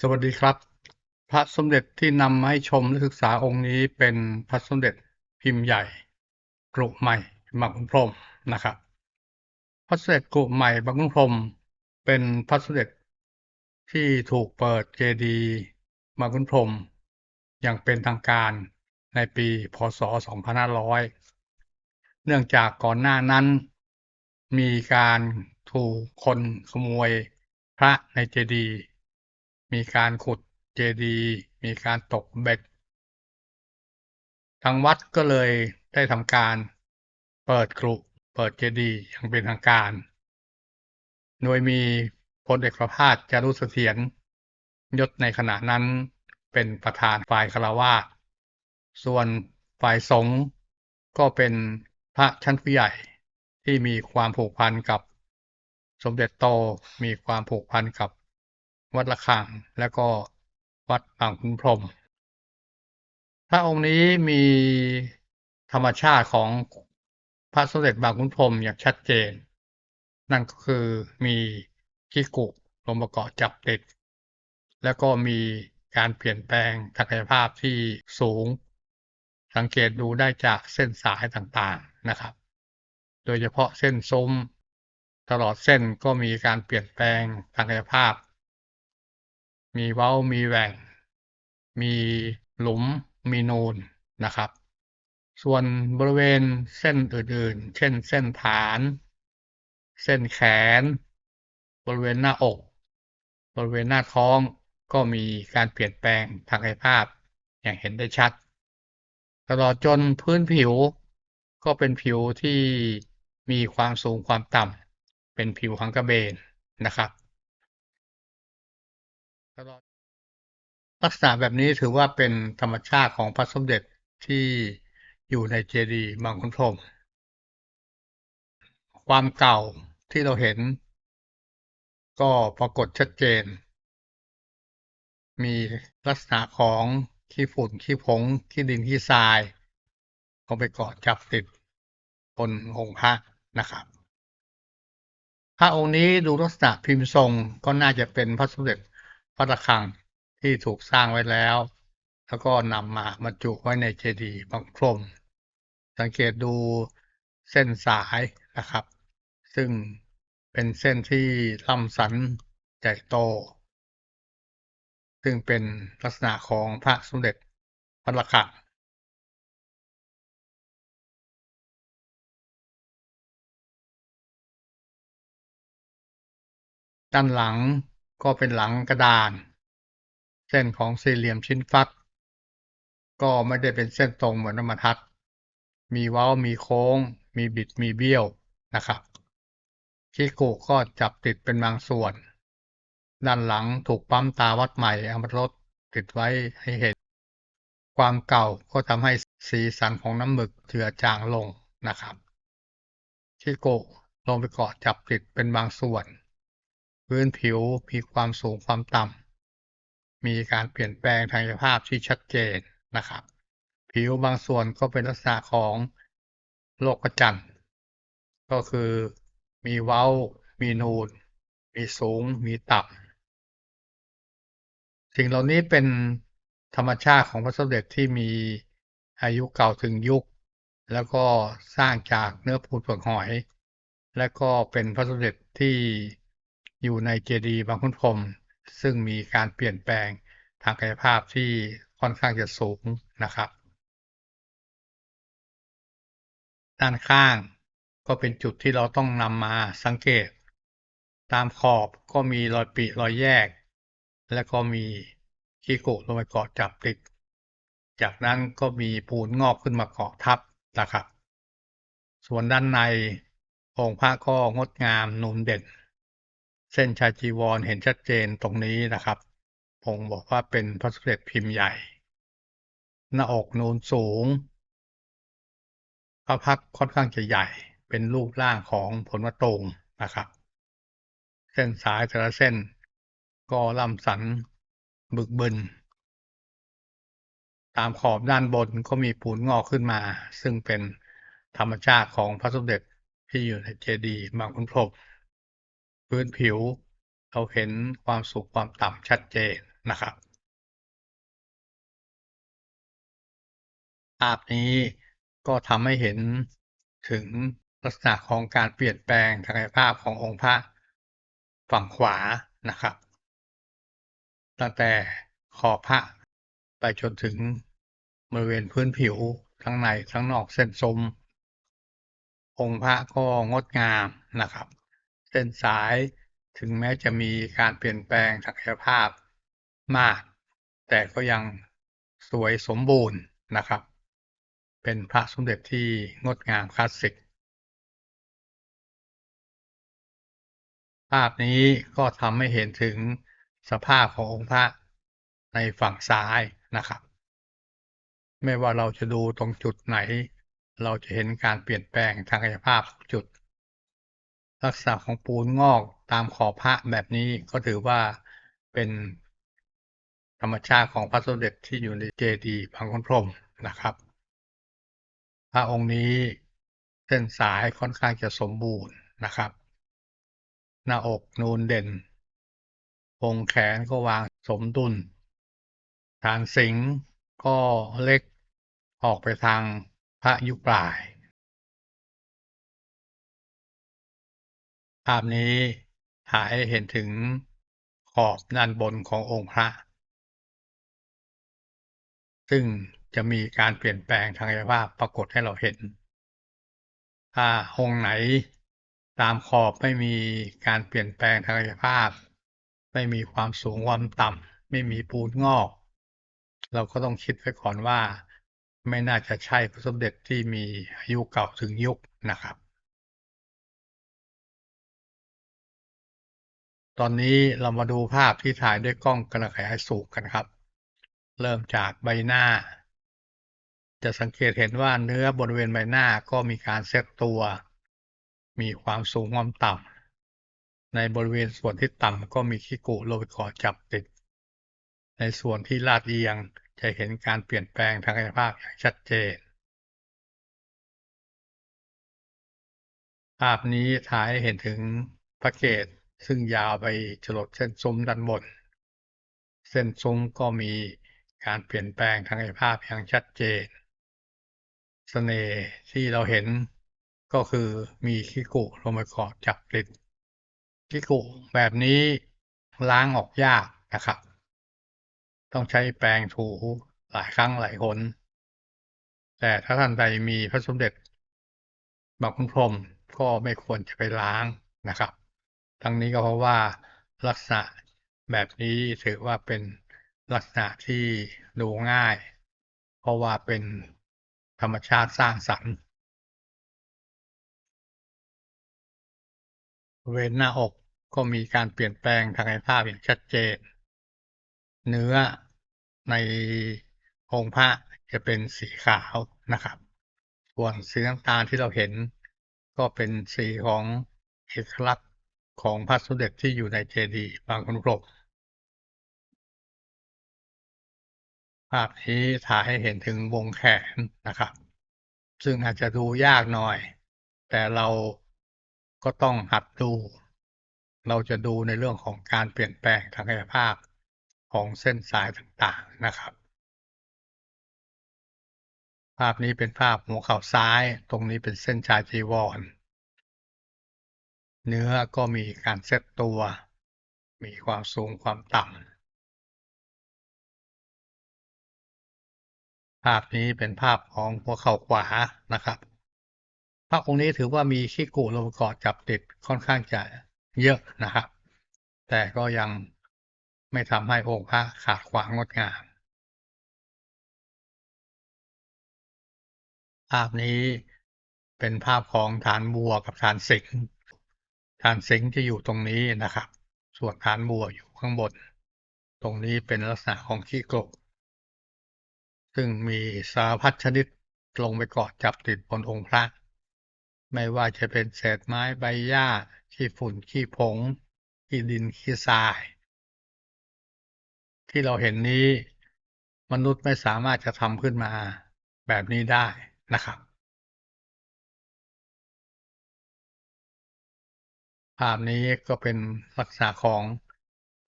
สวัสดีครับ พระสมเด็จที่นำมาให้ชมและศึกษาองค์นี้เป็นพระสมเด็จพิมพ์ใหญ่กรุใหม่บางขุนพรมนะครับ พระสมเด็จกรุใหม่บางขุนพรมเป็นพระสมเด็จที่ถูกเปิดเจดีย์บางขุนพรมอย่างเป็นทางการในปีพศ 2500 เนื่องจากก่อนหน้านั้น มีการถูกคนขโมยพระในเจดีย์ มีการขุดเจดีย์มีการตกเบ็ด ทางวัดก็เลยได้ทำการเปิดกรุเปิดเจดีย์อย่างเป็นทางการ โดยมีพลเอกประภาสจารุเสถียรยศในขณะนั้นเป็นประธานฝ่ายคารวาสส่วนฝ่ายสงฆ์ก็เป็นพระชั้นผู้ใหญ่ที่มีความผูกพันกับ สมเด็จโตมีความผูกพันกับ วัดระฆัง และก็วัดบางขุนพรมพระองค์นี้มีธรรมชาติของพระสมเด็จบางขุนพรมอย่างชัดเจน นั่นก็คือมีขี้กุลงประกอบจับติด แล้วก็มีการเปลี่ยนแปลงทางกายภาพที่สูง สังเกตดูได้จากเส้นสายต่างๆนะครับ โดยเฉพาะเส้นซุ้มตลอดเส้นก็มีการเปลี่ยนแปลงทางกายภาพ มีเว้ามีแหว่ง มีหลุม มีนูนนะครับ ส่วนบริเวณเส้นอื่นๆ เช่นเส้นฐาน เส้นแขน บริเวณหน้าอก บริเวณหน้าท้องก็มีการเปลี่ยนแปลงทางกายภาพอย่างเห็นได้ชัด ตลอดจนพื้นผิว ก็เป็นผิวที่มีความสูงความต่ำเป็นผิวหังกระเบนนะครับ ลักษณะแบบนี้ถือว่าเป็นธรรมชาติของพระสมเด็จที่อยู่ในเจดีย์บางขุนพรหมความเก่าที่เราเห็น ก็ปรากฏชัดเจน มีลักษณะของขี้ฝุ่นขี้ผงขี้ดินขี้ทรายเข้าไปเกาะจับติดบนองค์พระนะครับ พระองค์นี้ดูลักษณะพิมพ์ทรงก็น่าจะเป็นพระสมเด็จ พระระฆังที่ถูกสร้างไว้แล้ว แล้วก็นำมาบรรจุไว้ในเจดีย์บางพรหมสังเกตดูเส้นสายนะครับ ซึ่งเป็นเส้นที่ล่ำสันใหญ่โต ซึ่งเป็นลักษณะของพระสมเด็จพระระฆังด้านหลัง ก็เป็นหลังกระดาน เส้นของสี่เหลี่ยมชิ้นฟัก ก็ไม่ได้เป็นเส้นตรงเหมือนธรรมทัศน์มีเว้ามีโค้ง มีบิดมีเบี้ยวนะครับคิกุก็จับติดเป็นบางส่วน ด้านหลังถูกปั๊มตาวัดใหม่เอามาลดติดไว้ให้เห็น ความเก่าก็ทำให้สีสันของน้ำหมึกเจือจางลงนะครับคิกุลงไปเกาะจับติดเป็นบางส่วน พื้นผิวมีความสูงความต่ำมีการเปลี่ยนแปลงทางกายภาพที่ชัดเจนนะครับ ผิวบางส่วนก็เป็นลักษณะของโลกจันก็คือมีเว้า มีนูน มีสูง มีต่ำสิ่งเหล่านี้เป็นธรรมชาติของพระสมเด็จที่มีอายุเก่าถึงยุค แล้วก็สร้างจากเนื้อปูนเปลือกหอย และก็เป็นพระสมเด็จที่ อยู่ในเจดีย์บางขุนพรมซึ่งมีการเปลี่ยนแปลงทางกายภาพที่ค่อนข้างจะสูงนะครับ ด้านข้างก็เป็นจุดที่เราต้องนำมาสังเกต ตามขอบก็มีรอยปิรอยแยก และก็มีขี้โกุลงไปเกาะจับติดจากนั้นก็มีปูนงอกขึ้นมาเกาะทับนะครับ ส่วนด้านในองค์พระก็งดงามนูนเด่น เส้นชายจีวรเห็นชัดเจนตรงนี้นะครับผมบอกว่าเป็นพระสมเด็จพิมพ์ใหญ่ หน้าอกนูนสูงพระพักค่อนข้างจะใหญ่ เป็นรูปร่างของผลมะตูมนะครับ เส้นสายแต่ละเส้น ก็ลำสันบึกบึน ตามขอบด้านบนก็มีปูนงอกขึ้นมา ซึ่งเป็นธรรมชาติของพระสมเด็จที่อยู่ในเจดีย์บางขุนพรม พื้นผิว เราเห็นความสูงความต่ำชัดเจนนะครับ ภาพนี้ก็ทำให้เห็นถึงลักษณะของการเปลี่ยนแปลงทางกายภาพขององค์พระฝั่งขวานะครับ ตั้งแต่ขอบพระไปจนถึงบริเวณพื้นผิวทั้งในทั้งนอกเส้นทรงองค์พระก็งดงามนะครับ เส้นสาย ถึงแม้จะมีการเปลี่ยนแปลงทางกยภาพมาก แต่ก็ยังสวยสมบูรณ์นะครับ เป็นพระสมเด็จที่งดงามคลาสสิก ภาพนี้ก็ทำให้เห็นถึงสภาพขององค์พระในฝั่งซ้ายนะครับ ไม่ว่าเราจะดูตรงจุดไหน เราจะเห็นการเปลี่ยนแปลงทางกายภาพจุด ลักษณะของปูนงอกตามขอบพระแบบนี้ก็ถือว่าเป็นธรรมชาติของพระสมเด็จที่อยู่ในเจดีย์บางคนพรมนะครับ พระองค์นี้เส้นสายค่อนข้างจะสมบูรณ์นะครับ หน้าอกนูนเด่นวงแขนก็วางสมดุลฐานสิงห์ก็เล็กออกไปทางพระยุปลาย ภาพนี้ถ่ายให้เห็นถึงขอบด้านบนขององค์พระ ซึ่งจะมีการเปลี่ยนแปลงทางกายภาพปรากฏให้เราเห็น ถ้าองค์ไหนตามขอบไม่มีการเปลี่ยนแปลงทางกายภาพ ไม่มีความสูงความต่ำไม่มีปูนงอก เราก็ต้องคิดไว้ก่อนว่า ไม่น่าจะใช่พระสมเด็จที่มีอายุเก่าถึงยุคนะครับ ตอนนี้เรามาดูภาพที่ถ่ายด้วยกล้องกระขยายสูงกันครับ เริ่มจากใบหน้า จะสังเกตเห็นว่าเนื้อบริเวณใบหน้าก็มีการเซตตัว มีความสูงความต่ำในบริเวณส่วนที่ต่ำก็มีขี้กุโลบิคอจับติด ในส่วนที่ลาดเอียงจะเห็นการเปลี่ยนแปลงทางกายภาพอย่างชัดเจน ภาพนี้ถ่ายเห็นถึงพระเกศ ซึ่งยาวไปจรดเส้นซุ้มด้านบน เส้นซุ้มก็มีการเปลี่ยนแปลงทางกายภาพอย่างชัดเจนเสน่ห์ที่เราเห็นก็คือมีขี้กุลงไปเกาะจับติดขี้กุแบบนี้ล้างออกยากนะครับ ต้องใช้แปรงถูหลายครั้งหลายหนแต่ถ้าท่านใดมีพระสมเด็จบางคุณพรมก็ไม่ควรจะไปล้างนะครับ ทั้งนี้ก็เพราะว่าลักษณะแบบนี้ถือว่าเป็นลักษณะที่ดูง่าย เพราะว่าเป็นธรรมชาติสร้างสรรค์บริเวณหน้าอกก็มีการเปลี่ยนแปลงทางกายภาพอย่างชัดเจน เนื้อในองค์พระจะเป็นสีขาวนะครับ ส่วนสีน้ำตาลที่เราเห็นก็เป็นสีของเอกลักษณ์ ของพระสมเด็จที่อยู่ในเจดีย์บางคนพรหมภาพนี้ถ่ายให้เห็นถึงวงแขนนะครับ ซึ่งอาจจะดูยากหน่อย แต่เราก็ต้องหัดดู เราจะดูในเรื่องของการเปลี่ยนแปลงทางกายภาพของเส้นสายต่างๆนะครับ ภาพนี้เป็นภาพหัวเข่าซ้าย ตรงนี้เป็นเส้นชายจีวร เนื้อก็มีการเซตตัว มีความสูงความต่ำ ภาพนี้เป็นภาพของหัวเข่าขวานะครับพระองค์นี้ถือว่ามีขี้กุลกาะจับติดค่อนข้างจะเยอะนะครับ แต่ก็ยังไม่ทำให้องค์พระขาดความงดงาม ภาพนี้เป็นภาพของฐานบัวกับฐานสิงห์ ฐานสิงห์จะอยู่ตรงนี้นะครับ ส่วนฐานบัวอยู่ข้างบน ตรงนี้เป็นลักษณะของขี้กบซึ่งมีสารพัดชนิดลงไปเกาะจับติดบนองค์พระ ไม่ว่าจะเป็นเศษไม้ใบหญ้าขี้ฝุ่นขี้ผงขี้ดินขี้ทราย ที่เราเห็นนี้มนุษย์ไม่สามารถจะทำขึ้นมาแบบนี้ได้นะครับ ภาพนี้ก็เป็นลักษณะของ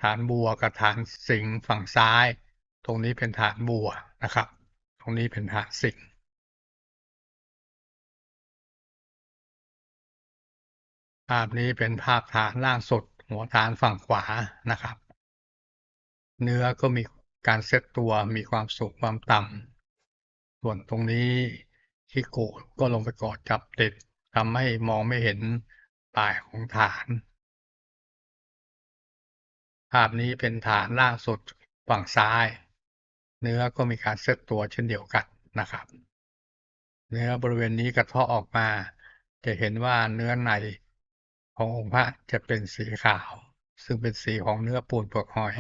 ฐานบัวกับฐานสิงห์ฝั่งซ้าย ตรงนี้เป็นฐานบัวนะครับ ตรงนี้เป็นฐานสิงห์ภาพนี้เป็นภาพฐานล่างสุด หัวฐานฝั่งขวานะครับ เนื้อก็มีการเซตตัวมีความสูงความต่ำส่วนตรงนี้ที่โกดก็ลงไปกอดจับติดทำให้มองไม่เห็น ปลายของฐาน ภาพนี้เป็นฐานล่างสุดฝั่งซ้าย เนื้อก็มีการเซตตัวเช่นเดียวกันนะครับ เนื้อบริเวณนี้กระเทาะออกมา จะเห็นว่าเนื้อในขององค์พระจะเป็นสีขาว ซึ่งเป็นสีของเนื้อปูนปลอกหอย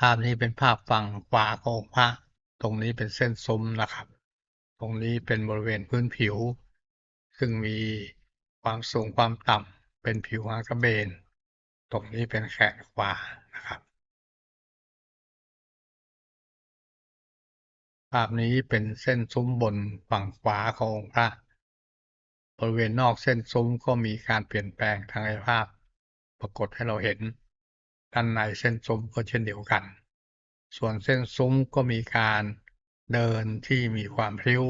ภาพนี้เป็นภาพฝั่งขวาขององค์พระ ตรงนี้เป็นเส้นซุ้มนะครับ ตรงนี้เป็นบริเวณพื้นผิว ซึ่งมีความสูงความต่ำเป็นผิวหางกระเบน ตรงนี้เป็นแขนขวานะครับภาพนี้เป็นเส้นซุ้มบนฝั่งขวาขององค์พระ บริเวณนอกเส้นซุ้มก็มีการเปลี่ยนแปลงทางกายภาพ ปรากฏให้เราเห็น ด้านในเส้นซุ้มก็เช่นเดียวกัน ส่วนเส้นซุ้มก็มีการ เดินที่มีความพริ้ว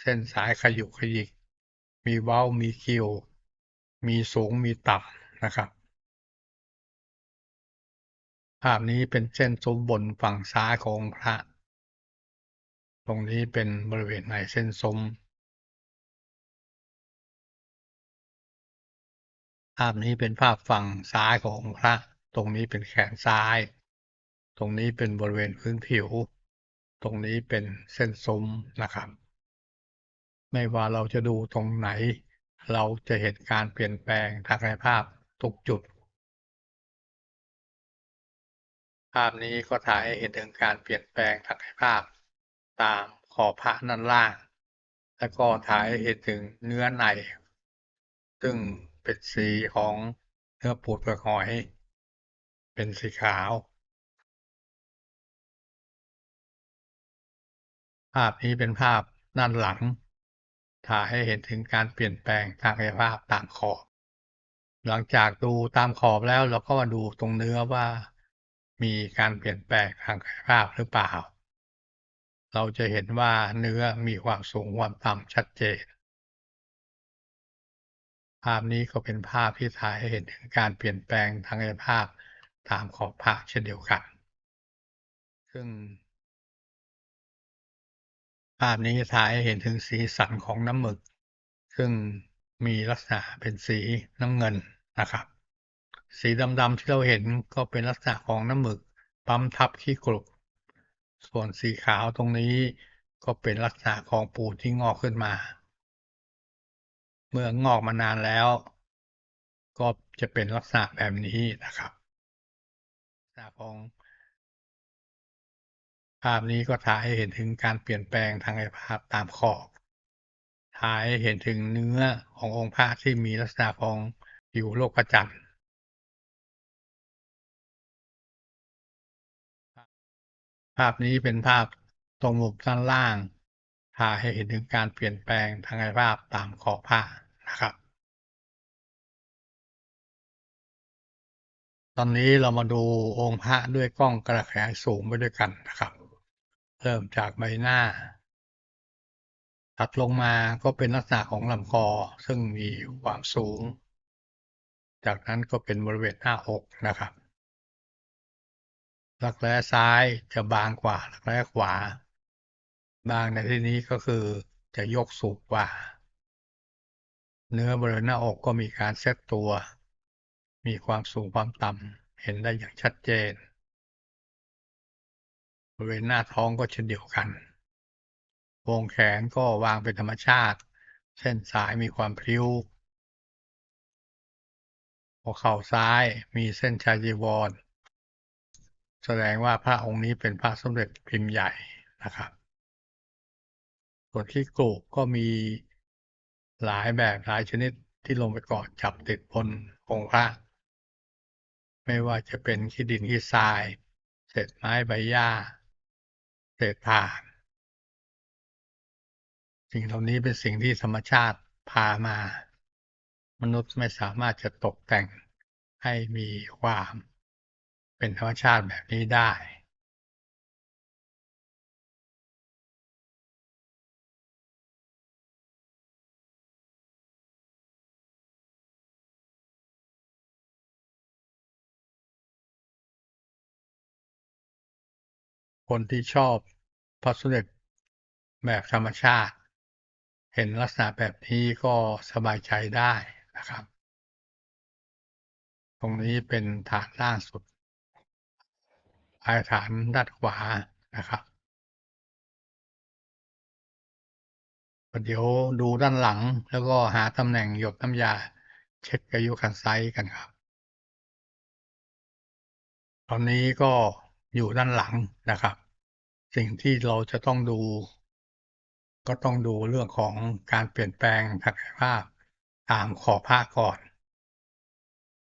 เส้นสายขยุกขยิก มีเว้ามีคิว มีสูงมีต่ำนะครับ ภาพนี้เป็นเส้นซุ้มบนฝั่งซ้ายของพระ ตรงนี้เป็นบริเวณในเส้นซุ้มภาพนี้เป็นภาพฝั่งซ้ายของพระ ตรงนี้เป็นแขนซ้าย ตรงนี้เป็นบริเวณพื้นผิว ตรงนี้เป็นเส้นซุ้มนะครับ ไม่ว่าเราจะดูตรงไหน เราจะเห็นการเปลี่ยนแปลงทางกายภาพทุกจุด ภาพนี้ก็ถ่ายให้เห็นถึงการเปลี่ยนแปลงทางกายภาพ ตามขอบพระด้านล่าง แล้วก็ถ่ายให้เห็นถึงเนื้อใน ซึ่งเป็นสีของเนื้อปูดเปลือกหอย เป็นสีขาว ภาพนี้เป็นภาพด้านหลัง ถ่ายให้เห็นถึงการเปลี่ยนแปลงทางกายภาพตามขอบ หลังจากดูตามขอบแล้วเราก็มาดูตรงเนื้อว่า มีการเปลี่ยนแปลงทางกายภาพหรือเปล่า เราจะเห็นว่าเนื้อมีความสูงความต่ำชัดเจน ภาพนี้ก็เป็นภาพที่ถ่ายให้เห็นถึงการเปลี่ยนแปลงทางกายภาพตามขอบพระเช่นเดียวกัน ซึ่ง ภาพนี้ถ่ายให้เห็นถึงสีสันของน้ำหมึก ซึ่งมีลักษณะเป็นสีน้ำเงินนะครับ สีดำๆที่เราเห็นก็เป็นลักษณะของน้ำหมึกปั๊มทับขี้กรุบส่วนสีขาวตรงนี้ก็เป็นลักษณะของปูที่งอกขึ้นมา เมื่องอกมานานแล้ว ก็จะเป็นลักษณะแบบนี้นะครับลักษณะของ ภาพนี้ก็ถ่ายให้เห็นถึงการเปลี่ยนแปลงทางกายภาพตามขอบถ่ายให้เห็นถึงเนื้อขององค์พระที่มีลักษณะของผิวโลกประจันทร์ภาพนี้เป็นภาพตรงมุมด้านล่างถ่ายให้เห็นถึงการเปลี่ยนแปลงทางกายภาพตามขอบผ้านะครับ ตอนนี้เรามาดูองค์พระด้วยกล้องกระขยายสูงไปด้วยกันนะครับ เริ่มจากใบหน้า ถัดลงมาก็เป็นลักษณะของลำคอซึ่งมีความสูง จากนั้นก็เป็นบริเวณหน้าอกนะครับรักแร้ซ้ายจะบางกว่ารักแร้ขวา บางในที่นี้ก็คือจะยกสูงกว่า เนื้อบริเวณหน้าอกก็มีการเซตตัว มีความสูงความต่ำเห็นได้อย่างชัดเจน บริเวณหน้าท้องก็เช่นเดียวกันวงแขนก็วางเป็นธรรมชาติ เส้นสายมีความพริ้วหัวเข่าซ้ายมีเส้นชายจีวร แสดงว่าพระองค์นี้เป็นพระสมเด็จพิมพ์ใหญ่นะครับ ส่วนที่กรูก็มีหลายแบบหลายชนิดที่ลงไปเกาะจับติดบนองค์พระ ไม่ว่าจะเป็นขี้ดินขี้ทราย เศษไม้ใบหญ้า เศษถ่านสิ่งเหล่านี้เป็นสิ่งที่ธรรมชาติพามามนุษย์ไม่สามารถจะตกแต่งให้มีความเป็นธรรมชาติแบบนี้ได้ คนที่ชอบพระสด็จแบบธรรมชาติ เห็นลักษณะแบบนี้ก็สบายใจได้นะครับ ตรงนี้เป็นฐานล่างสุดปลายฐานด้านขวานะครับเดี๋ยวดูด้านหลังแล้วก็หาตำแหน่งหยดน้ำยา เช็คอายุคันไซส์กันครับ ตอนนี้ก็อยู่ด้านหลังนะครับ สิ่งที่เราจะต้องดู ก็ต้องดูเรื่องของการเปลี่ยนแปลงทางกายภาพตามขอบผ้าก่อน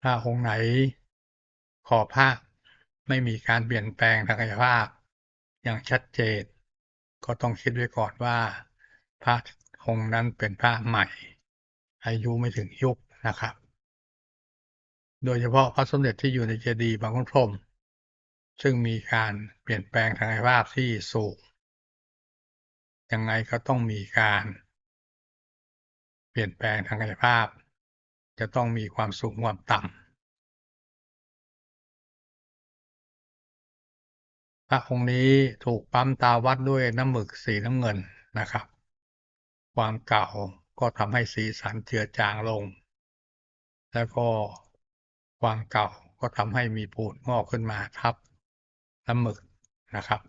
ถ้าองค์ไหนขอบผ้าไม่มีการเปลี่ยนแปลงทางกายภาพ อย่างชัดเจน ก็ต้องคิดไว้ก่อนว่าพระองค์นั้นเป็นพระใหม่ อายุไม่ถึงยุคนะครับ โดยเฉพาะพระสมเด็จที่อยู่ในเจดีย์บางขุนพรหม ซึ่งมีการเปลี่ยนแปลงทางกายภาพที่สูงยังไงก็ต้องมีการเปลี่ยนแปลงทางกายภาพ จะต้องมีความสูงความต่ำพระองค์นี้ถูกปั๊มตาวัดด้วยน้ำหมึกสีน้ำเงินนะครับ ความเก่าก็ทำให้สีสันเจือจางลง แล้วก็ความเก่าก็ทำให้มีปูดงอกขึ้นมาทับ น้ำหมึกนะครับ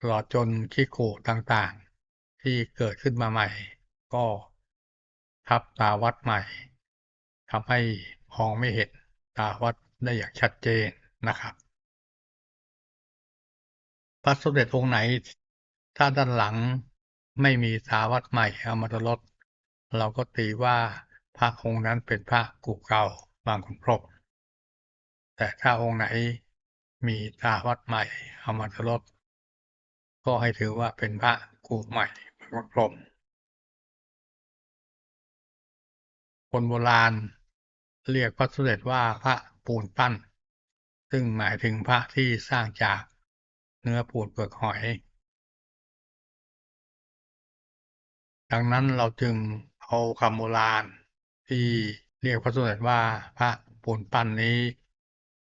ตลอดจนขี้โขต่างๆ ที่เกิดขึ้นมาใหม่ ก็ทับตาวัดใหม่ทำให้มองไม่เห็นตาวัดได้อย่างชัดเจนนะครับพระสมเด็จองค์ไหน ถ้าด้านหลังไม่มีตาวัดใหม่เอามาตลดเราก็ตีว่าพระองค์นั้นเป็นพระกูเก่าบางขุนพรมแต่ถ้าองค์ไหน มีตาวัดใหม่เอามาทดลดก็ให้ถือว่าเป็นพระกูใหม่พระพรหมคนโบราณเรียกพระสมเด็จว่าพระปูนปั้น ซึ่งหมายถึงพระที่สร้างจากเนื้อปูนเปลือกหอย ดังนั้นเราจึงเอาคำโบราณที่เรียกพระสมเด็จว่าพระปูนปั้นนี้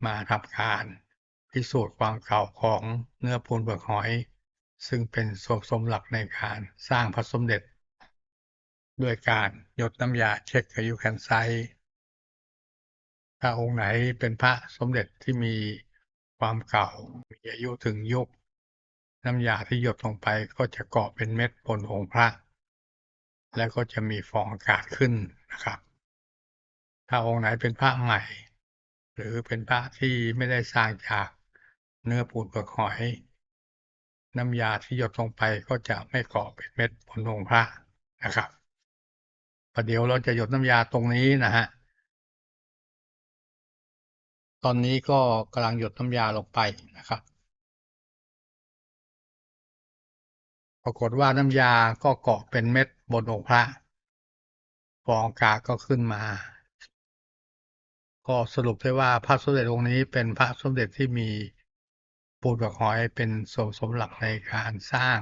มาทำการ พิสูจน์ความเก่าของเนื้อปูนเปลือกหอย ซึ่งเป็นส่วนผสมหลักในการสร้างพระสมเด็จ ด้วยการหยดน้ำยาเช็คอายุแคนไซถ้าองค์ไหนเป็นพระสมเด็จที่มีความเก่ามีอายุถึงยุค น้ำยาที่หยดลงไปก็จะเกาะเป็นเม็ดบนองค์พระ แล้วก็จะมีฟองอากาศขึ้นนะครับ ถ้าองค์ไหนเป็นพระใหม่ หรือเป็นพระที่ไม่ได้สร้างจาก เนื้อปูนเปลือกหอย น้ำยาที่หยดลงไปก็จะไม่เกาะเป็นเม็ดบนองค์พระนะครับประเดี๋ยวเราจะหยดน้ำยาตรงนี้นะฮะ ตอนนี้ก็กำลังหยดน้ำยาลงไปนะครับ ปรากฏว่าน้ำยาก็เกาะเป็นเม็ดบนองค์พระ ฟองกาก็ขึ้นมา ก็สรุปได้ว่าพระสมเด็จองค์นี้เป็นพระสมเด็จที่มี ปูนกับหอยเป็นส่วนผสมหลักในการสร้าง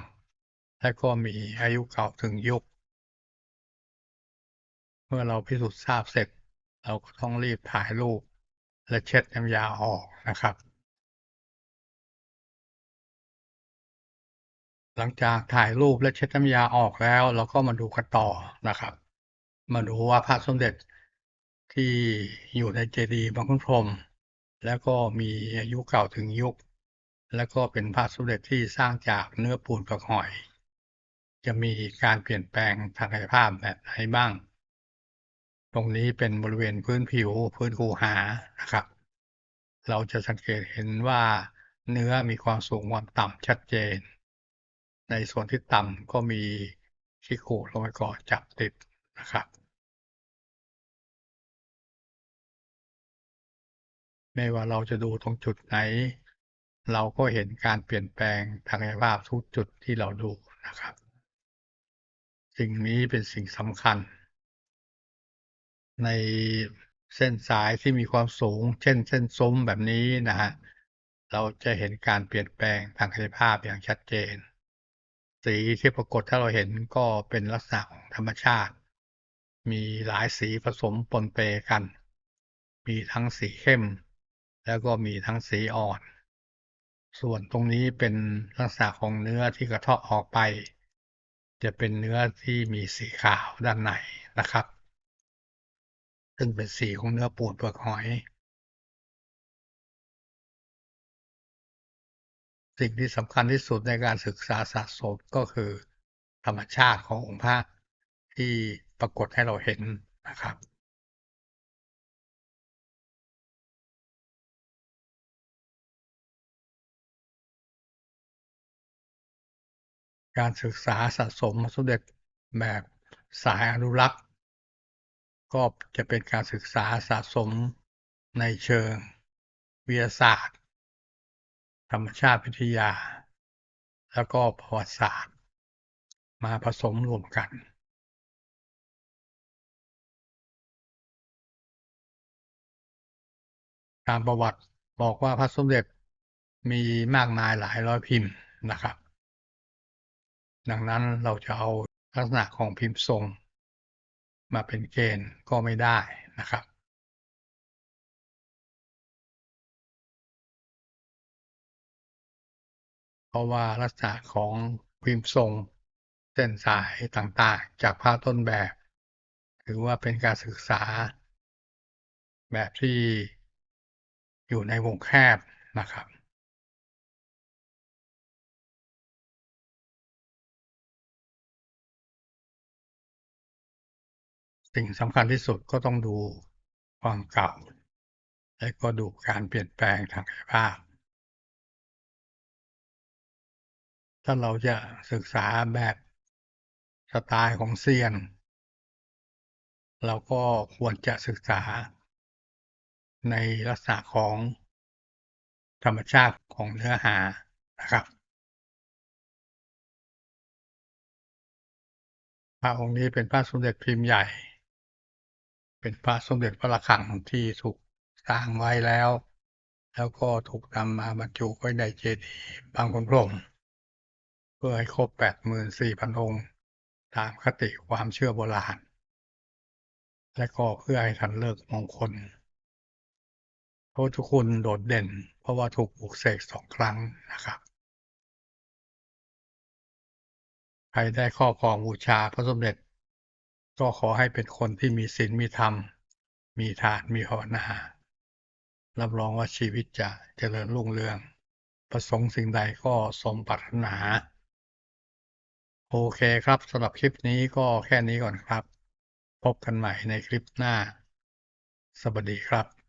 และก็มีอายุเก่าถึงยุค เมื่อเราพิสูจน์ทราบเสร็จ เราก็ต้องรีบถ่ายรูป และเช็ดน้ำยาออกนะครับ หลังจากถ่ายรูปและเช็ดน้ำยาออกแล้ว เราก็มาดูกันต่อนะครับ มาดูว่าพระสมเด็จที่อยู่ในเจดีย์บางขุนพรหมแล้วก็มีอายุเก่าถึงยุค แล้วก็เป็นพระสมเด็จที่สร้างจากเนื้อปูนกับหอย จะมีการเปลี่ยนแปลงทางกายภาพแบบไหนบ้าง ตรงนี้เป็นบริเวณพื้นผิวพื้นคูหานะครับ เราจะสังเกตเห็นว่าเนื้อมีความสูงความต่ำชัดเจน ในส่วนที่ต่ำก็มีขี้โขดลงไปก่อจับติดนะครับ ไม่ว่าเราจะดูตรงจุดไหน เราก็เห็นการเปลี่ยนแปลงทางกายภาพทุกจุดที่เราดูนะครับ สิ่งนี้เป็นสิ่งสำคัญ ในเส้นสายที่มีความสูง เช่น เส้นซุ้มแบบนี้นะครับเราจะเห็นการเปลี่ยนแปลงทางกายภาพอย่างชัดเจน สีที่ปรากฏถ้าเราเห็นก็เป็นลักษณะของธรรมชาติ มีหลายสีผสมปนเปกัน มีทั้งสีเข้ม แล้วก็มีทั้งสีอ่อน ส่วนตรงนี้เป็นลักษณะของเนื้อที่กระเทาะออกไป จะเป็นเนื้อที่มีสีขาวด้านในนะครับ ซึ่งเป็นสีของเนื้อปูนเปลือกหอย สิ่งที่สำคัญที่สุดในการศึกษาสะสมก็คือ ธรรมชาติขององค์พระที่ปรากฏให้เราเห็นนะครับ การศึกษาสะสมพระสมเด็จแบบสายอนุรักษ์ ก็จะเป็นการศึกษาสะสมในเชิงวิทยาศาสตร์ ธรรมชาติวิทยา แล้วก็ประวัติศาสตร์ มาผสมรวมกัน ตามประวัติบอกว่าพระสมเด็จมีมากมายหลายร้อยพิมพ์นะครับ ดังนั้นเราจะเอาลักษณะของพิมพ์ทรง มาเป็นเกณฑ์ก็ไม่ได้นะครับเพราะว่าลักษณะของพิมพ์ทรงเส้นสายต่างๆ จากภาพต้นแบบ ถือว่าเป็นการศึกษา แบบที่อยู่ในวงแคบนะครับ สิ่งสำคัญที่สุดก็ต้องดูความเก่า และก็ดูการเปลี่ยนแปลงทางกายภาพ ถ้าเราจะศึกษาแบบสไตล์ของเซียน เราก็ควรจะศึกษา ในลักษณะของธรรมชาติของเนื้อหานะครับพระองค์นี้เป็นพระสมเด็จพิมพ์ใหญ่ เป็นพระสมเด็จพระระฆังที่ถูกสร้างไว้แล้ว แล้วก็ถูกนำมาบรรจุไว้ในเจดีย์บางขุนพรมเพื่อให้ครบ84,000องค์ตามคติความเชื่อโบราณ และก็เพื่อให้ทันฤกษ์มงคลพระพุทธคุณโดดเด่น เพราะว่าถูกปลุกเสกสองครั้งนะครับ ใครได้ครอครองบูชาพระสมเด็จ ก็ขอให้เป็นคนที่มีศีลมีธรรม มีทานมีภาวนา รับรองว่าชีวิตจะเจริญรุ่งเรือง ประสงค์สิ่งใดก็สมปรารถนา โอเคครับสำหรับคลิปนี้ก็แค่นี้ก่อนครับ พบกันใหม่ในคลิปหน้า สวัสดีครับ